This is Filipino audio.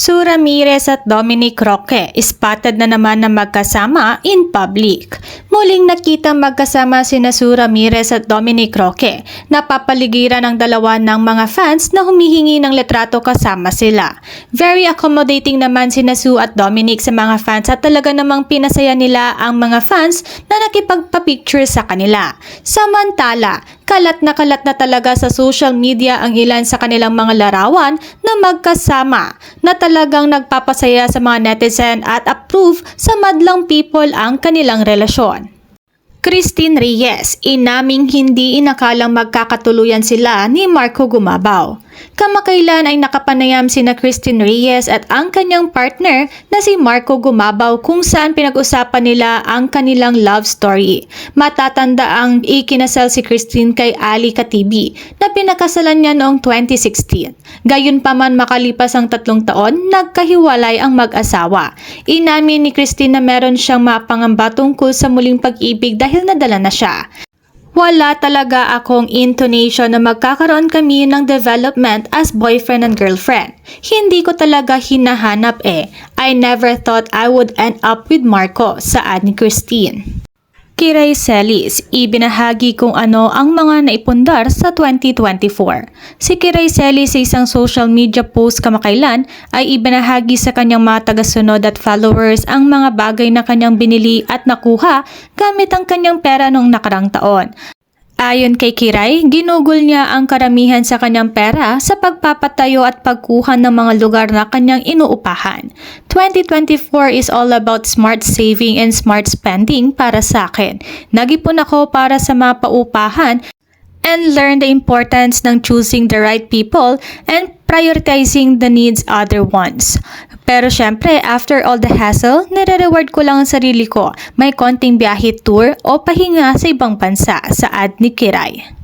Sue Ramirez at Dominic Roque spotted na naman na magkasama in public. Muling nakita magkasama sina Sue Ramirez at Dominic Roque. Napapaligiran ang dalawa ng mga fans na humihingi ng letrato kasama sila. Very accommodating naman sina Sue at Dominic sa mga fans at talaga namang pinasaya nila ang mga fans na nakipagpa-picture sa kanila. Samantala, kalat na kalat na talaga sa social media ang ilan sa kanilang mga larawan na magkasama na talagang nagpapasaya sa mga netizen at approve sa madlang people ang kanilang relasyon. Christine Reyes, inaming hindi inakalang magkakatuluyan sila ni Marco Gumabaw. Kamakailan ay nakapanayam sina Christine Reyes at ang kanyang partner na si Marco Gumabaw kung saan pinag-usapan nila ang kanilang love story. Matatanda ang ikinasal si Christine kay Ali Katibi na pinakasalan niya noong 2016. Gayun pa man makalipas ang tatlong taon, nagkahiwalay ang mag-asawa. Inamin ni Christine na meron siyang mapangamba tungkol sa muling pag-ibig dahil nadala na siya. Wala talaga akong intonation na magkakaroon kami ng development as boyfriend and girlfriend. Hindi ko talaga hinahanap eh. I never thought I would end up with Marco, saad ni Christine. Kiray Celis, ibinahagi kung ano ang mga naipundar sa 2024. Si Kiray Celis sa isang social media post kamakailan ay ibinahagi sa kanyang mga tagasunod at followers ang mga bagay na kanyang binili at nakuha gamit ang kanyang pera noong nakarang taon. Ayon kay Kiray, ginugol niya ang karamihan sa kanyang pera sa pagpapatayo at pagkuha ng mga lugar na kanyang inuupahan. 2024 is all about smart saving and smart spending para sa akin. Nagipon ako para sa mga paupahan and learn the importance ng choosing the right people and prioritizing the needs other ones. Pero syempre, after all the hassle, nire-reward ko lang ang sarili ko. May konting biyahe tour o pahinga sa ibang bansa, saad ni Kiray.